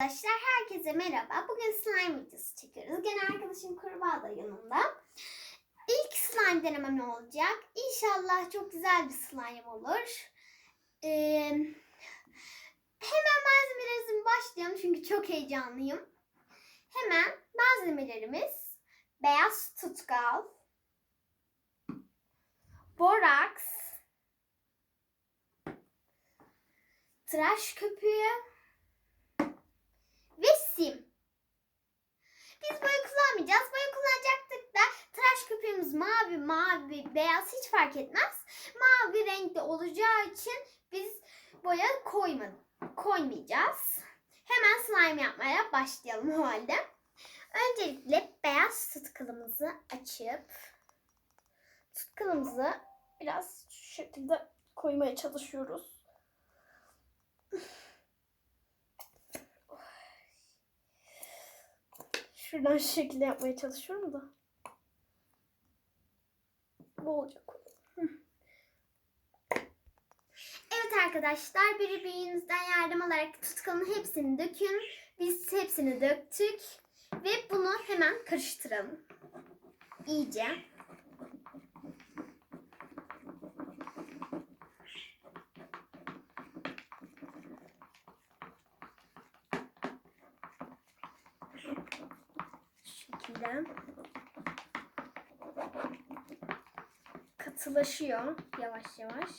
Arkadaşlar herkese merhaba. Bugün slime videosu çekiyoruz. Gene arkadaşım Kurbağa da yanımda. İlk slime denemem olacak. İnşallah çok güzel bir slime olur. Ee, hemen malzemelerimize başlayalım çünkü çok heyecanlıyım. Hemen malzemelerimiz beyaz tutkal, boraks, tıraş köpüğü, ve sim. Biz boya kullanmayacağız. Boya kullanacaktık da tıraş köpüğümüz mavi, mavi, beyaz hiç fark etmez. Mavi renkte olacağı için biz boya koyma, koymayacağız. Hemen slime yapmaya başlayalım o halde. Öncelikle beyaz tutkalımızı açıp tutkalımızı biraz şu şekilde koymaya çalışıyoruz. Şuradan şu şekilde yapmaya çalışıyorum da. Bu olacak. Evet arkadaşlar birbirinizdden yardım alarak tutkalın hepsini dökün. Biz hepsini döktük. Ve bunu hemen karıştıralım. İyice. Şu şekilde. Katılaşıyor yavaş yavaş.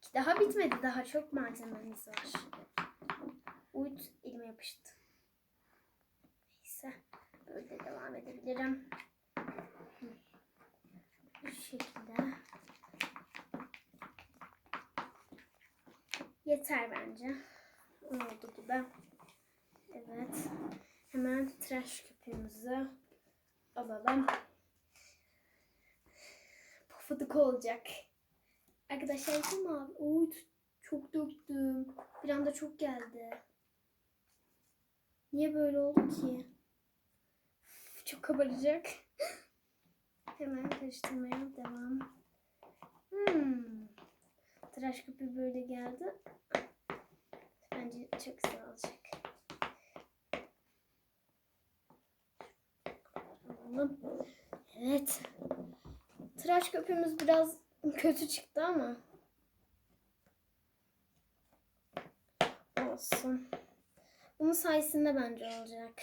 Ki daha bitmedi. Daha çok malzememiz var. Uyut elime yapıştı. Neyse. Böyle devam edebilirim. Bu şekilde. Yeter bence. Oldu gibi. Evet. Hemen tıraş köpüğümüzü alalım. Pofuduk olacak. Arkadaşlar mı abi? Oy çok döktüm. Bir anda çok geldi. Niye böyle oldu ki? Çok kabaracak. Hemen karıştırmaya devam. Hmm. Tıraş köpüğü böyle geldi. Bence çok güzel olacak. Alalım. Evet. Tıraş köpüğümüz biraz kötü çıktı ama. Olsun. Bunun sayesinde bence olacak.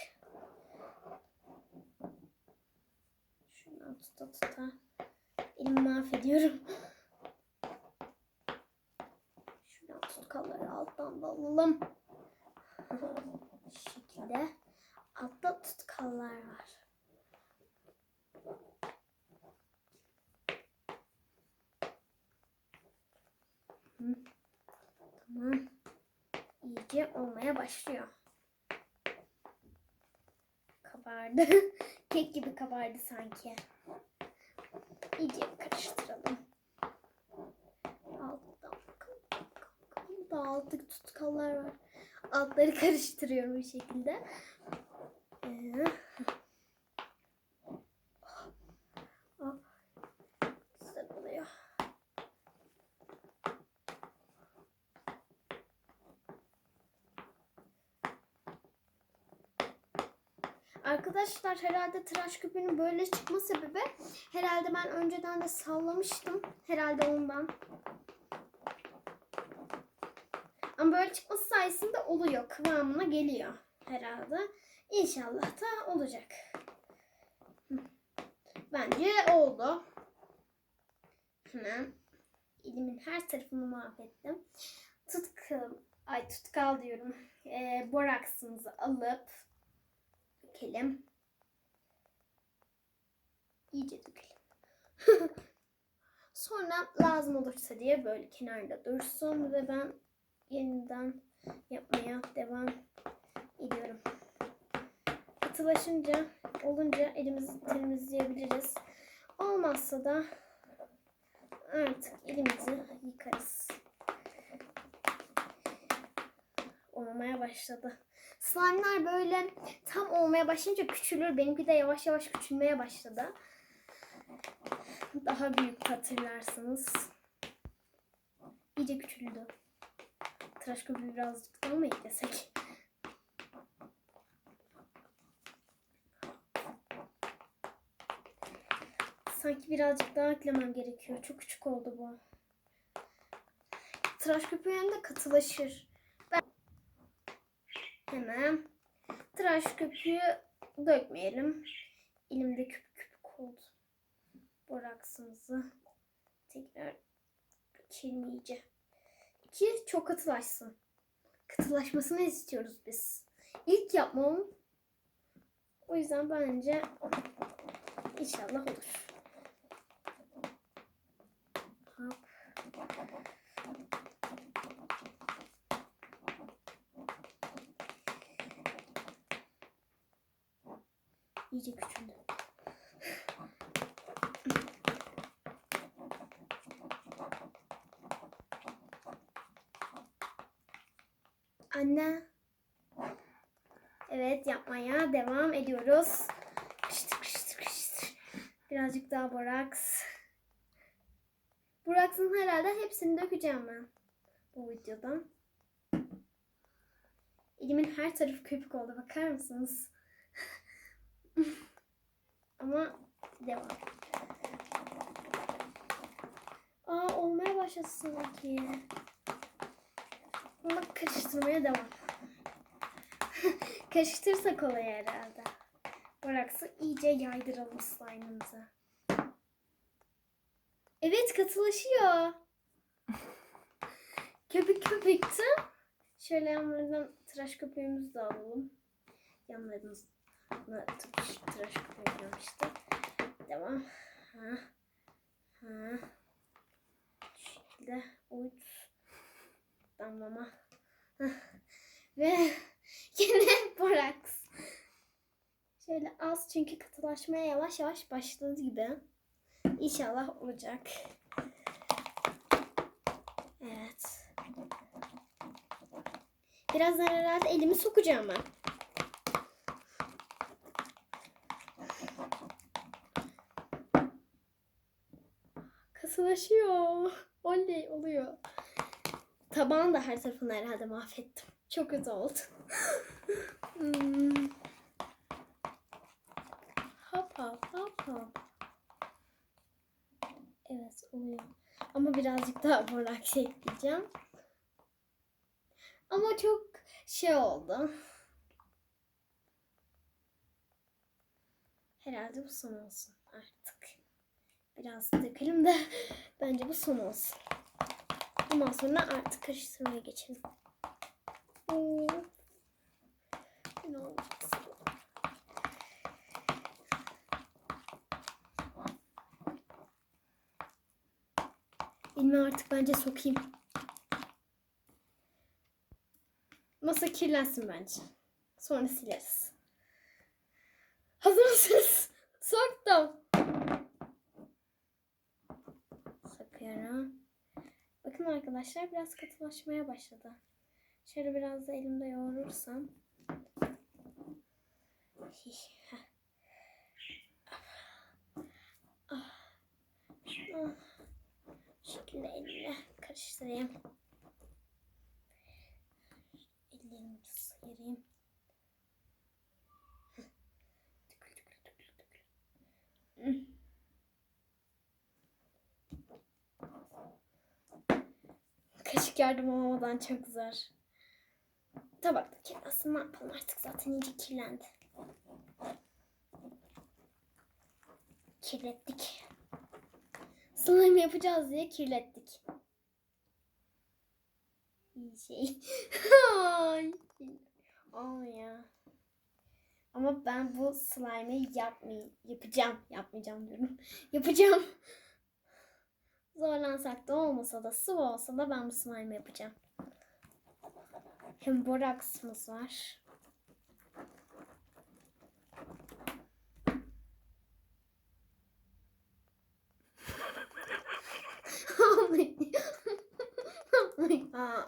Şuradan tuta tuta. Elimi mahvediyorum. Şuradan tutkalları alttan da alalım. Şu şekilde. Altta tutkallar var. İyice olmaya başlıyor. Kabardı. Kek gibi kabardı sanki. İyice karıştıralım. Alttan da aldık tutkallar var. Altları karıştırıyorum bu şekilde. Ee, oh, güzel oluyor. Arkadaşlar herhalde tıraş köpüğünün böyle çıkma sebebi herhalde ben önceden de sallamıştım. Herhalde ondan. Ama böyle çıkması sayesinde oluyor. Kıvamına geliyor herhalde. İnşallah da olacak. Bence oldu. Hemen elimin her tarafını mahvettim. Tutkal, ay tutkal diyorum. Ee, boraksımızı alıp dökelim. İyice dökelim. Sonra lazım olursa diye böyle kenarda dursun ve ben yeniden yapmaya devam ediyorum. Katılaşınca olunca elimizi temizleyebiliriz. Olmazsa da artık elimizi yıkarız. Olmaya başladı. Slime'lar böyle tam olmaya başlayınca küçülür. Benimki de yavaş yavaş küçülmeye başladı. Daha büyük hatırlarsınız. İyice küçüldü. Tıraş köpüğü birazcık daha mı eklesek? Sanki birazcık daha eklemem gerekiyor. Çok küçük oldu bu. Tıraş köpüğü yanında katılaşır. Hemen tıraş köpüğü dökmeyelim. Elimde küp küp oldu. Boraksımızı tekrar iyice. Ki çok katılaşsın. Katılaşmasını istiyoruz biz. İlk yapmam. O yüzden bence inşallah olur. Hop. İyice küçüldü. Anne. Evet yapmaya devam ediyoruz. Kıştır kıştır kıştır. Birazcık daha boraks. Boraksın herhalde hepsini dökeceğim ben bu videoda. Elimin her tarafı köpük oldu. Bakar mısınız? Ama devam. Aa olmaya başladı sanki. Ama karıştırmaya devam. Karıştırsak olay herhalde. Boraksı iyice yaydıralım slime'ımıza. Evet katılaşıyor. Köpük köpüktü. Şöyle yanlarından tıraş köpüğümüzü de alalım. Yanlarına tıraş, tıraş köpüğü gelmişti. Devam. Ha. Ha. Şu şekilde uç. Damlama. Ve yine boraks. Şöyle az çünkü katılaşmaya yavaş yavaş başladı gibi. İnşallah olacak. Evet. Birazdan herhalde elimi sokacağım ben. Kasılaşıyor. Oley oluyor. Tabağın da her tarafını herhalde mahvettim. Çok kötü oldu. Hmm. Hop hop hop hop. Evet oluyor. Ama birazcık daha boraks ekleyeceğim. Ama çok şey oldu. Herhalde bu son olsun. Biraz dökelim de bence bu son olsun. Bundan sonra artık karıştırmaya geçelim. Hmm. Elimi artık bence sokayım. Masa kirlensin bence. Sonra sileriz. Hazır mısınız? Soktum. Sokuyorum. Bakın arkadaşlar biraz katılaşmaya başladı. Şöyle biraz da elimde yoğurursam. Ah. Ah. Şekilde elimle karıştırayım. Kaşık yardım olmadan çok zor. Tabakta kirlensin ne yapalım artık zaten iyice kirlendi. Kirlettik. Slime yapacağız diye kirlettik. İyi şey. Ay. Ay ya. Ama ben bu slime'ı yapmayayım. Yapacağım. Yapmayacağım diyorum. Yapacağım. Zorlansak da olmasa da sıvı olsa da ben bu slime yapacağım. Hem boraksımız var. Oh my. Aa,